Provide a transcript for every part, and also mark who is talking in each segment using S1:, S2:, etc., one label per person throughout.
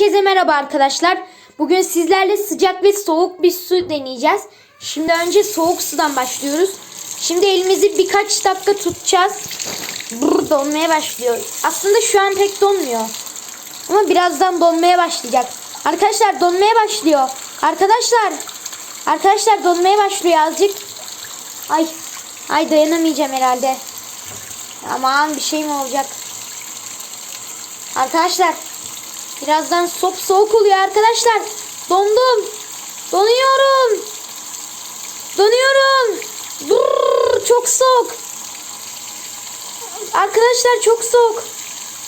S1: Herkese merhaba arkadaşlar. Bugün sizlerle sıcak ve soğuk bir su deneyeceğiz. Şimdi önce soğuk sudan başlıyoruz. Şimdi elimizi birkaç dakika tutacağız. Brr, donmaya başlıyor. Aslında şu an pek donmuyor. Ama birazdan donmaya başlayacak. Arkadaşlar donmaya başlıyor. Arkadaşlar. Arkadaşlar donmaya başlıyor azıcık. Ay. Ay dayanamayacağım herhalde. Aman bir şey mi olacak? Arkadaşlar. Birazdan sop soğuk oluyor arkadaşlar. Dondum. Donuyorum. Donuyorum. Brrr, çok soğuk. Arkadaşlar çok soğuk.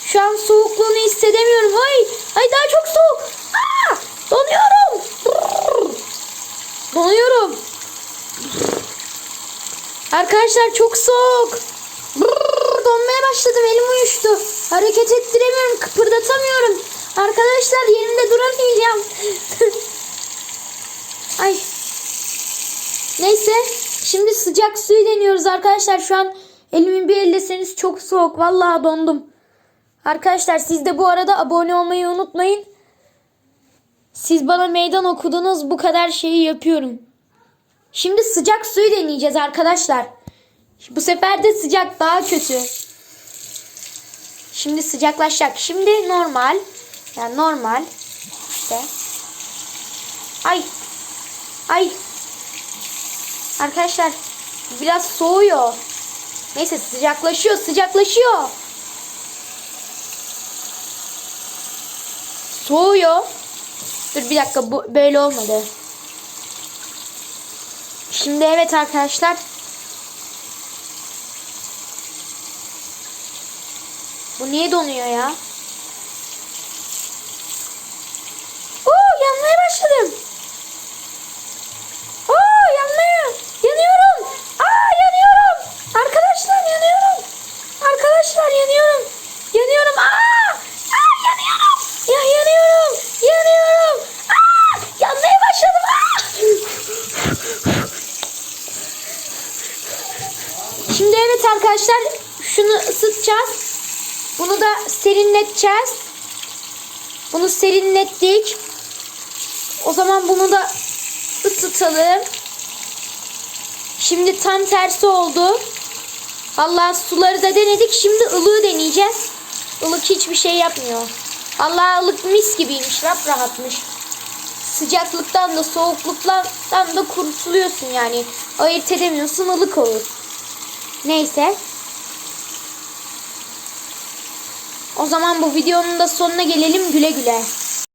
S1: Şu an soğukluğunu hissedemiyorum. Ay, ay daha çok soğuk. Aa, donuyorum. Brrr. Donuyorum. Arkadaşlar çok soğuk. Brrr, donmaya başladım. Elim uyuştu. Hareket ettiremiyorum. Kıpırdatamıyorum. Arkadaşlar yerimde duramayacağım. Ay. Neyse. Şimdi sıcak suyu deniyoruz arkadaşlar. Şu an elimi bir elleseniz çok soğuk. Vallahi dondum. Arkadaşlar siz de bu arada abone olmayı unutmayın. Siz bana meydan okudunuz. Bu kadar şeyi yapıyorum. Şimdi sıcak suyu deneyeceğiz arkadaşlar. Bu sefer de sıcak daha kötü. Şimdi sıcaklaşacak. Şimdi normal. Yani normal. İşte. Ay. Ay. Arkadaşlar biraz soğuyor. Neyse sıcaklaşıyor sıcaklaşıyor. Soğuyor. Dur bir dakika bu böyle olmadı. Şimdi evet arkadaşlar. Bu niye donuyor ya? Oo yanmaya başladım. Oo yanmaya. Yanıyorum. Aa yanıyorum. Arkadaşlar yanıyorum. Arkadaşlar yanıyorum. Yanıyorum. Aa! Aa yanıyorum. Ya yanıyorum. Yanıyorum. Aa! Yanmaya başladım. Aa! Şimdi evet arkadaşlar şunu ısıtacağız. Bunu da serinleteceğiz. Bunu serinlettik. O zaman bunu da ısıtalım. Şimdi tam tersi oldu. Allah suları da denedik. Şimdi ılığı deneyeceğiz. Ilık hiçbir şey yapmıyor. Allah ılık mis gibiymiş. Rap rahatmış. Sıcaklıktan da soğukluktan da kurtuluyorsun yani. Ayırt edemiyorsun ılık olur. Neyse. O zaman bu videonun da sonuna gelelim güle güle.